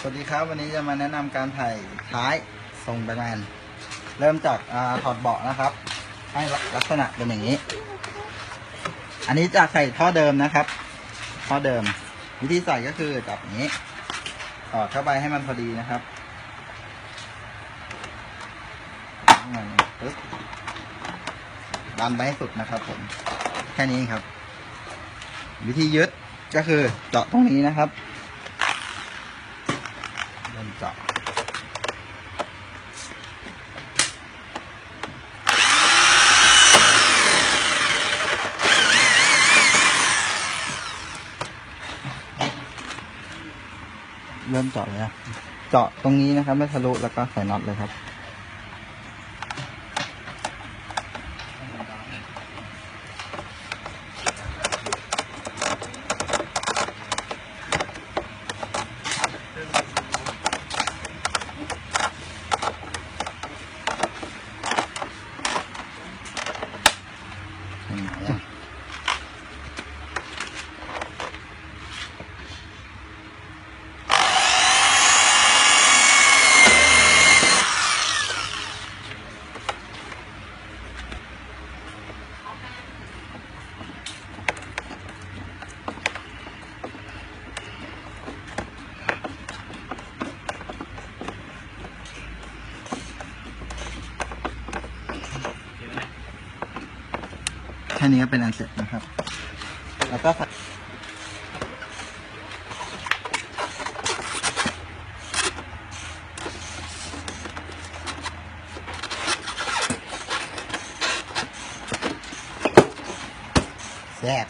สวัสดีครับวันนี้จะมาแนะนำการถ่ายท้ายทรงแบทแมนเริ่มจากอถอดเบาะนะครับ ให้ลักษณะเป็นอย่างนี้ อันนี้จะใส่ท่อเดิมนะครับ ท่อเดิม วิธีใส่ก็คือจับอย่างนี้ถอดเข้าไปให้มันพอดีนะครับปึ๊บดันไปให้สุดนะครับผมแค่นี้ครับ วิธียึดก็คือเจาะตรงนี้นะครับ เริ่มเจาะเริ่มเจาะเลยนะเจาะตรงนี้นะครับ ไม่ทะลุแล้วก็ใส่น็อตเลยครับ เห็ ค่นี้ก็เป็นอันเสร็จนะครับ แล้วก็แซ่บ